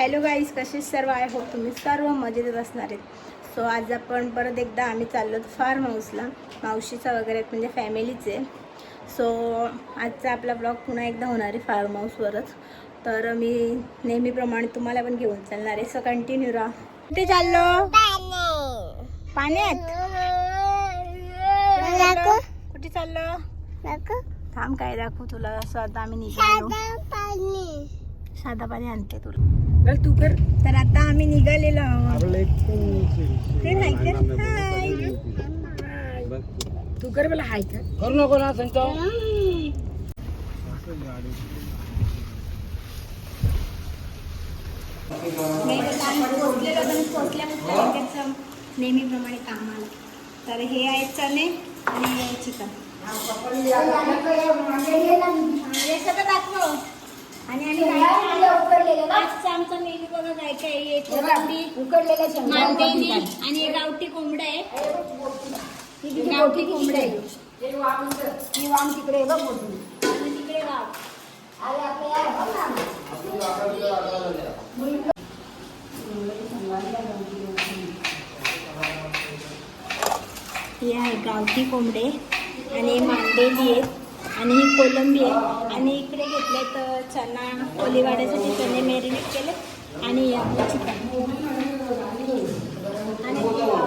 Hello guys कसे सर्व? I hope तुम्ही सर्व मजेत असणार आहेत. सो आज आपण परत एकदा आम्ही चाललो फार्म हाऊसला मावशीचा वगैरे म्हणजे फॅमिलीचे सो आजचा आपला ब्लॉग पुन्हा एकदा होणार आहे फार्म हाऊसवरच तर मी नेहमीप्रमाणे तुम्हाला पण घेऊन चालणार आहे. सो कंटिन्यू राहा. कुठे चाललो? पाण्यात. कुठे चाललो? थांब काय दाखवू तुला? असं आता आम्ही निघालो. साधा पाणी आणते तुला. तू कर. तर आता आम्ही निघालेलो ते नाही कर हाय. तू. कर मला हाय कर. करू नको ना पोचलेलो त्याचं नेहमीप्रमाणे कामाला. तर हे आहे चणे आणि हे आहे चिकन हे सगळं दाखव. आणि आणि आजचं आमचं मेनू बघा काय काय आहे. एक मांदेली आणि एक गावठी कोंबडा आहे. गावठी कोंबडा आहे. आणि तिकडे गाव ही आहे गावठी कोंबडे आणि आहेत आणि ही कोलंबी आहे आणि इकडे घेतले तर चना कोलीवाड्यासाठी चणे मॅरिनेट केले आणि आपलं चिकन आणि आणि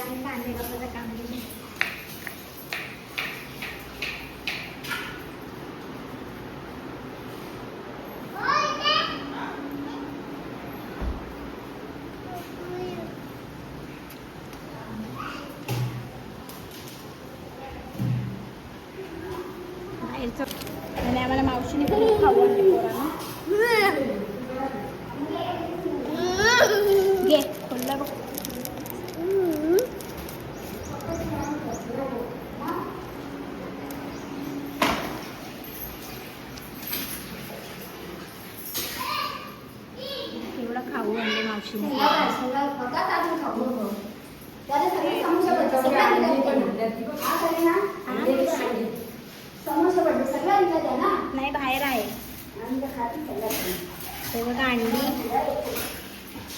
आम्ही कांदे कापायचं काम केलं. बाहेरचं आणि आम्हाला मावशीने खूप खाऊ आणले पोरांना. घे खोललं बघ. एवढं खाऊ आणले मावशीने. नाही बाहेर आहे. ते बघा अंडी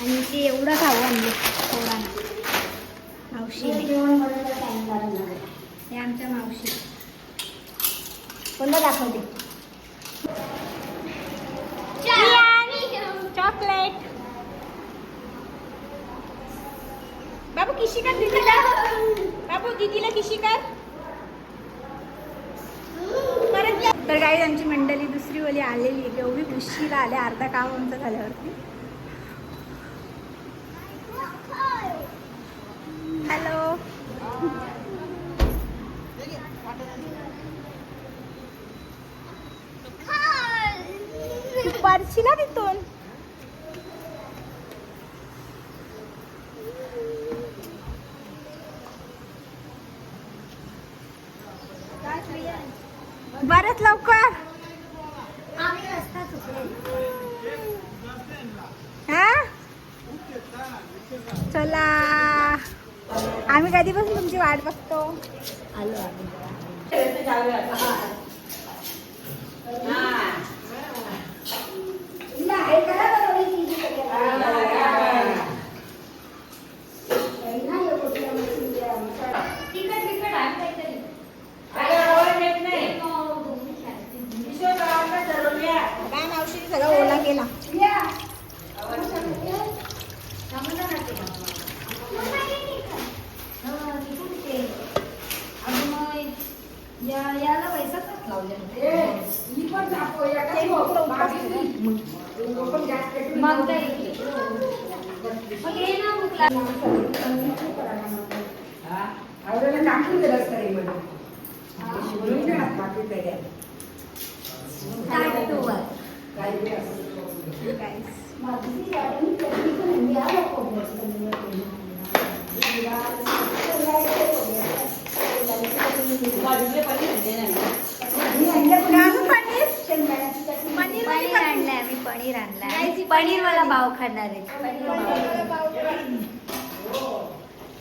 आणि ते एवढं खाऊ आणले पोरांना. मावशीने हे आमच्या मावशी. कोणतं दाखवते? चॉकलेट. बाबू किशी कर दीदीला बाबू दीदीला किशी कर परत या. तर काही आमची मंडळी दुसरी वली आलेली आहे. एवढी उशीला आल्या अर्धा काम आमचं झाल्यावरती. हॅलो तू ना तिथून? बरंच लवकर. हा? चला. आम्ही कधीपासून तुमची वाट बघतो? काय मावशीने सगळं ओला केला याला पैसाच लावले मग काय मग हे ना मुकला टाकून दिलं टाकून काय तू असं गाईस पनीर? पनीर पनीर आणलंय आम्ही पनीर आणलंय. पनीर. मला भाव खाणार. आहे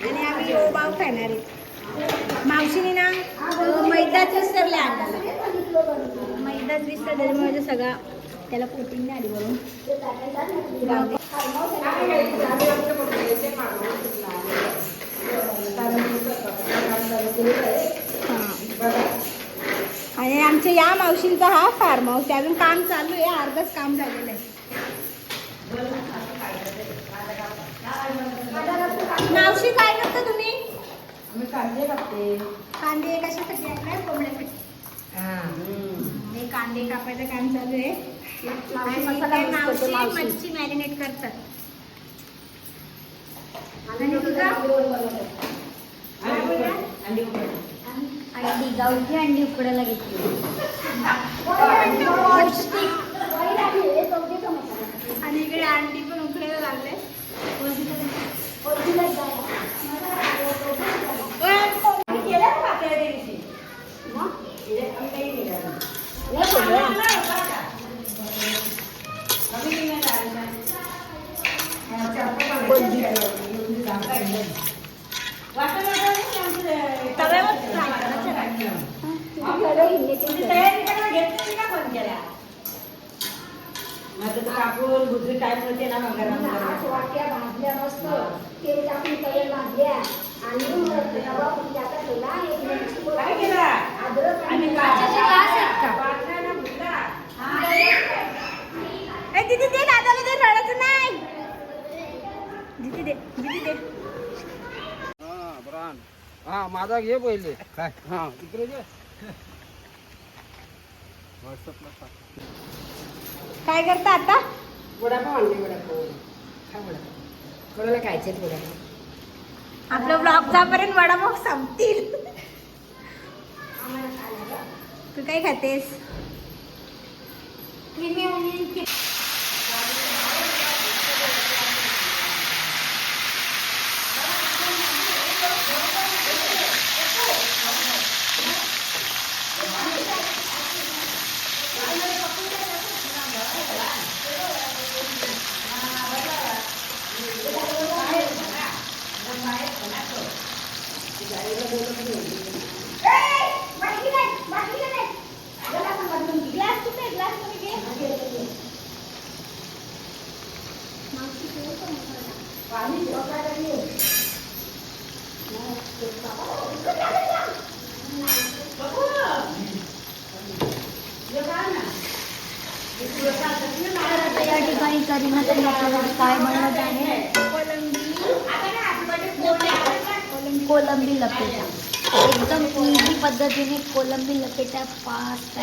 आणि आम्ही ओ पाव खाणार आहेत. मावशीने ना मैदाच विसरले आणायला मैदाच विसरले त्याच्यामुळे ते सगळा त्याला कोटिंग नाही आली. हां. आणि आमच्या या मावशींचा हा फार्म हाऊस आहे. अजून काम चालू आहे. अर्धच काम झालेलं आहे. मावशी काय करता तुम्ही? कांदे कापते. कांदे कशासाठी कोंबड्यासाठी हे. कांदे कापायचं काम चालू आहे. मच्छी मॅरिनेट करतात आणि तुझा काय बोलला? अंडी उकडे. अंडी गावठी अंडी उकडायला घेतली. आणि इकडे अंडी पण उकडायला लागले तव्यावर fry करायचं का? आता तर कापून बुद्धी टाइम होते ना मग गरम गरम. काय केलं? आणि काचेचे ग्लास आहेत का? बाटल्या ना बुडला. ए, दीदी दे दादाला दे रडायचं नाही दीदी दे दीदी दे हा ब्रान. हा माझा घे पहिले. काय? हा इकडे घे. व्हॉट्सअपला काय करता आता? वडापाव आणले वडापाव. खा वडापाव. कोणाला खायचे वडापाव? आपलं ब्लॉग जापर्यंत वडापाव संपतील. तू काय खातेस? तरी आपल्याला काय म्हणत आहे कोलंबी लपेटा. एकदम इझी पद्धतीने कोलंबी लपेटा फास्ट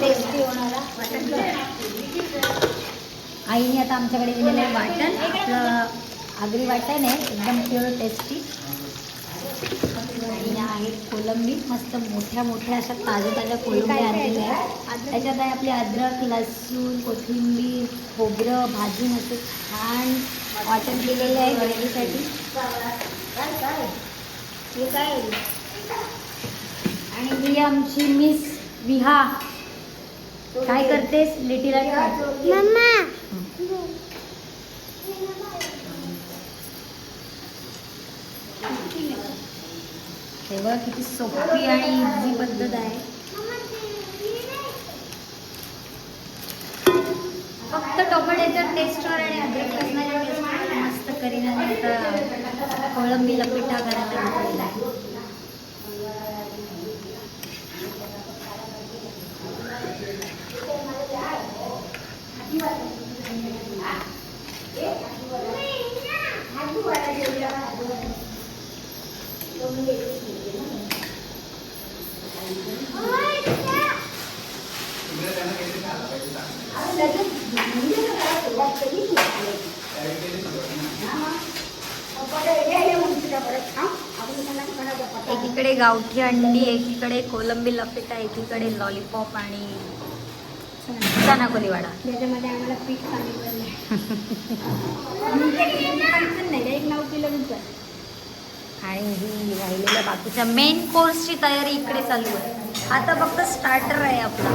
टेस्टी होणारा. आईने आता आमच्याकडे दिलेलं आहे वाटण. आपलं आगरी वाटण आहे एकदम प्युअर टेस्टी कोलंबी मस्त मोठ्या मोठ्या अशा ताज्या ताज्या कोलंबी आणलेल्या आहेत. त्याच्यात आहे आपली अद्रक लसूण कोथिंबीर खोबरं भाजून असं छान वाटण केलेलं आहे ग्रेव्हीसाठी हे काय? आणि ही आमची मिस विहा. काय करतेस? लिटिल तेव्हा किती सोपी आणि इझी पद्धत आहे. फक्त टोमॅटोच्या टेस्टवर आणि अद्रक लसणाच्या टेस्टवर मस्त करीना आता कोळंबी लपेटा करायला घेतलेला आहे. एकीकडे गावठी अंडी एकीकडे कोलंबी लपेटा एकीकडे लॉलीपॉप आणि फुटाणा कोलीवाडा त्याच्यामध्ये आम्हाला पीठ सांगितलं नाही. एक नऊ किलोमीटर आणि ही राहिलेल्या बाकीच्या मेन कोर्सची तयारी इकडे चालू आहे. आता फक्त स्टार्टर आहे आपला.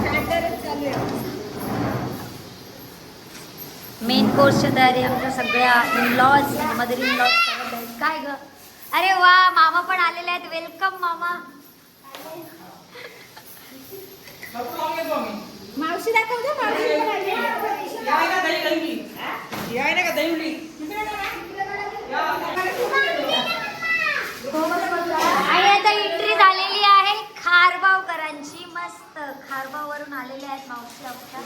स्टार्टरच चालू आहे मेन कोर्सची तयारी आमच्या सगळ्या इनलॉज मदर इनलॉज करत आहेत काय ग? अरे वा मामा पण आलेले आहेत. वेलकम मामा. मावशी दाखवतो मावशी. पण आली आहे. आणि आता एंट्री झालेली आहे खारबावकरांची. मस्त. खारबाववरून आलेले आहेत मावशी आमच्या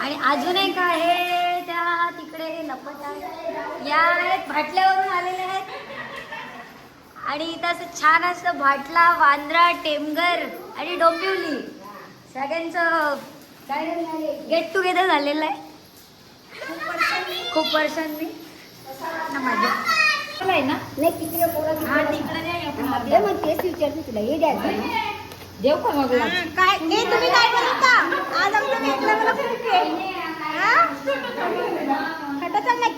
आणि अजून एक आहे. त्या तिकडे लपत आहे या आहेत. भाटल्यावरून आलेले आहेत. आणि इथं असं छान असं भाटला वांद्रा टेमगर आणि डोंबिवली. सगळ्यांचं काय गेट टुगेदर झालेलं आहे. खूप वर्षांनी. ना मजा आहे ना नाही तिकडे पोरं हा तिकडे नाही आपण मधल्या मग तेच विचारते तुला. हे द्यायचं ना देव का मग काय तुम्ही काय बनवता आज आमचं भेटलं मला खूप आहे. हा? खटा चालला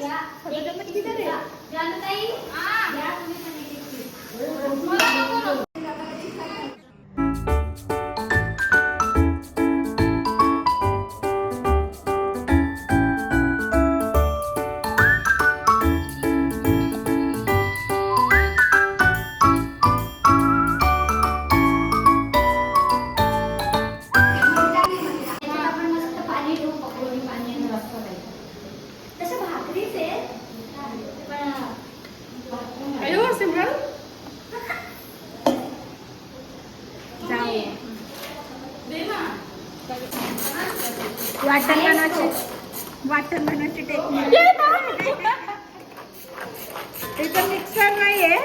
इथं मिक्सर नाहीये.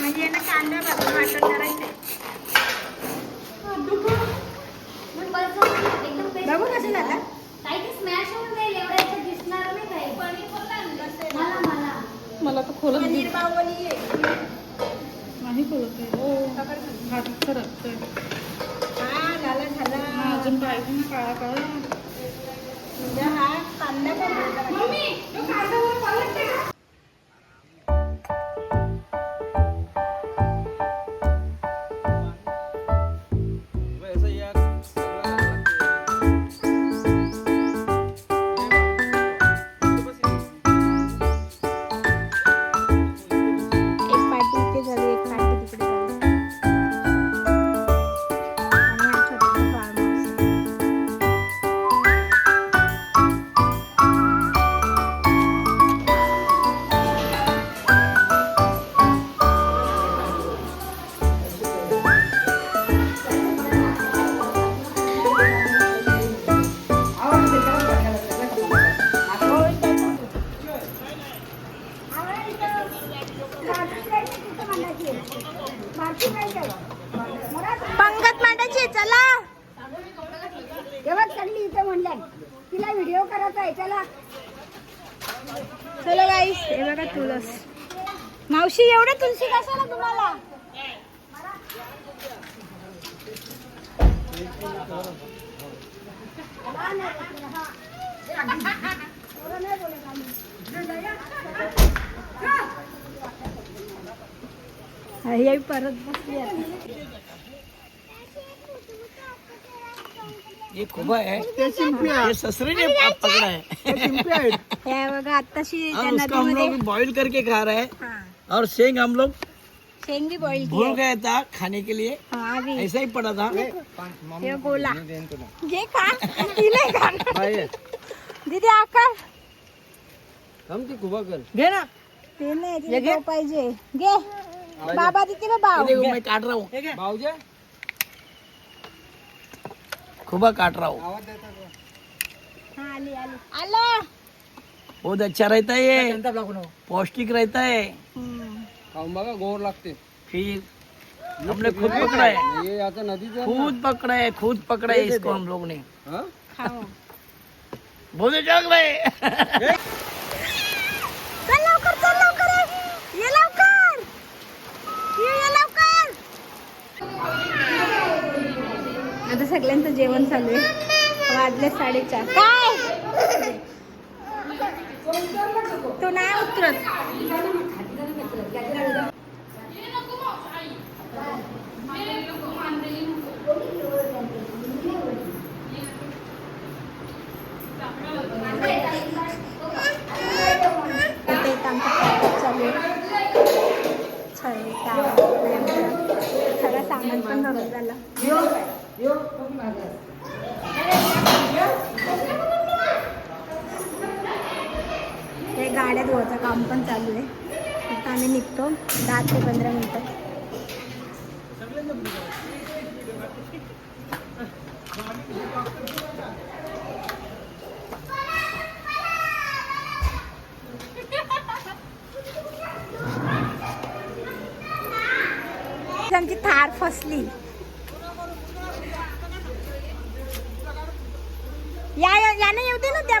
म्हणजे यांना कांदा भाजून वाटण best. बघू कसं झालं नाही मला मला मला तर खोलत आहे. नाही खोलत आहे. हो. हात हा झाला झाला. अजून पाहिजे ना काळा काळा. म्हणजे हा कांदा हे परत बसली ये है। ये ससुरी ने पकड़ा है। हे। बघा और त्या उसको हम नदीमध्ये लोग बॉईल करके खा रहे हैं। हा, और सेंग हम लोग शेंग भी बॉईल भूल गया था खाने के लिए। हा अभी। ऐसा ही पड़ा था। हे गोला। का दिले का दीदी आकार थांब ती खुबा कर। घे ना। ते नाही तिला भाव पाहिजे घे। बाबा देते ना भाव ये देखो मैं काट रहा हूँ। भाऊजे खुबा काट रहा हूँ। हा आली आली बहुत अच्छा रहता है ये। पौष्टिक रहता है। हम्म. बघा गोड फिर हमने खुद पकड़ा है। हे। आता नदीचं खुद पकड़ा है खुद पकड़ा है इसको हम लोग ने। हा? खाओ। बहुत अच्छा लग आता सगळ्यांचं जेवण चालू आहे. वाजले साडेचार. काय? तो नाही उतरत. सगळं सामान पण झालं. चालू पण हे गाड्या धुवायचं काम पण चालू आहे. आता आम्ही निघतो. दहा ते पंधरा मिनटं. आमची थार फसली या या- याने येऊ दे ना त्या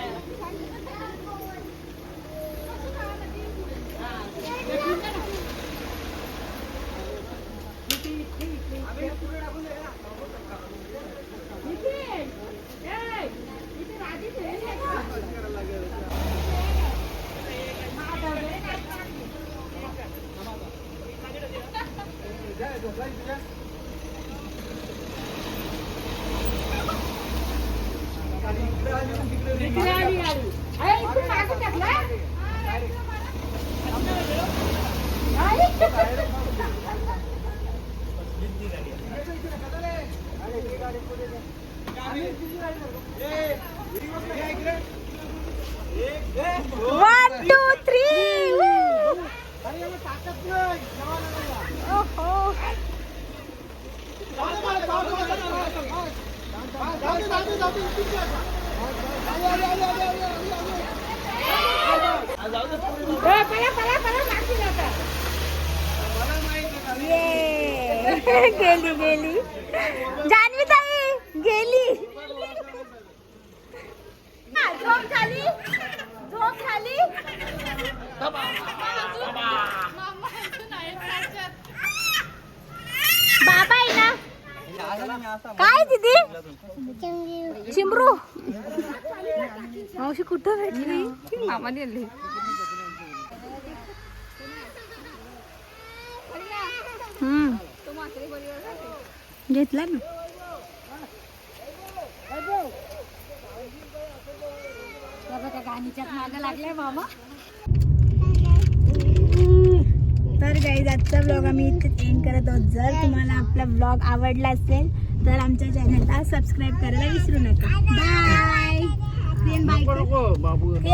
तिकडे आली अरे इथे मागे टाकला? गेली गेली. जानवी ताई गेली झोप झाली. झोप झाली. बाबा आहे ना काय दिदी? चिमरू. मावशी कुठं भेटली? मामा हम्म. घेतला ना. गाणीच्या मागं लागलाय मामा. तर काही आजचा ब्लॉग आम्ही इथे एंड करत आहोत. जर तुम्हाला आपला ब्लॉग आवडला असेल तर आमच्या चॅनलला सबस्क्राईब करायला विसरू नका. बाय बायकर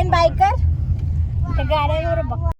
बायकर गाड्यांवर बघ.